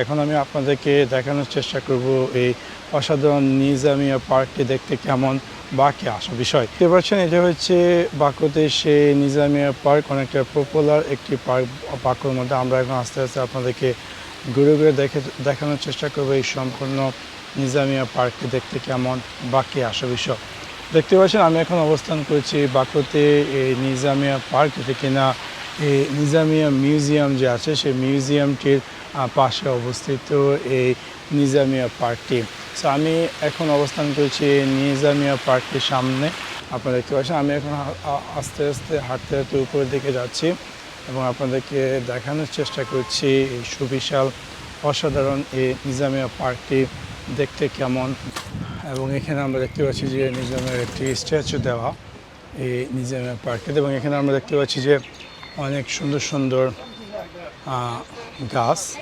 এখন আমি আপনাদেরকে দেখানোর চেষ্টা করব এই অসাধারণ নিজামিয়া পার্কটি দেখতে কেমন বাকি আসা বিষয়। দেখতে পাচ্ছেন, এটা হচ্ছে বাকুতে সেই নিজামিয়া পার্ক, অনেকটা পপুলার একটি পার্ক বাকুর মধ্যে আমরা এখন আস্তে আস্তে আপনাদেরকে ঘুরে ঘুরে দেখে, দেখানোর চেষ্টা করব এই সম্পূর্ণ নিজামিয়া পার্কটি দেখতে কেমন বাকি আসা বিষয়। দেখতে পাচ্ছেন, আমি এখন অবস্থান করছি বাকুতে এই নিজামিয়া পার্ক, যেটি কিনা এই নিজামিয়া মিউজিয়াম যে আছে, সেই মিউজিয়ামটির পাশে অবস্থিত এই নিজামিয়া পার্কটি। সো আমি এখন অবস্থান করছি নিজামিয়া পার্কটির সামনে। আপনারা দেখতে পাচ্ছেন, আমি এখন আস্তে আস্তে হাঁটতে হাঁটতে উপরের দিকে যাচ্ছি এবং আপনাদেরকে দেখানোর চেষ্টা করছি এই সুবিশাল, অসাধারণ এই নিজামিয়া পার্কটি দেখতে কেমন। এবং এখানে আমরা দেখতে পাচ্ছি যে নিজামের একটি স্ট্যাচু দেওয়া এই নিজামিয়া পার্কে এবং এখানে আমরা দেখতে পাচ্ছি যে অনেক সুন্দর সুন্দর gas.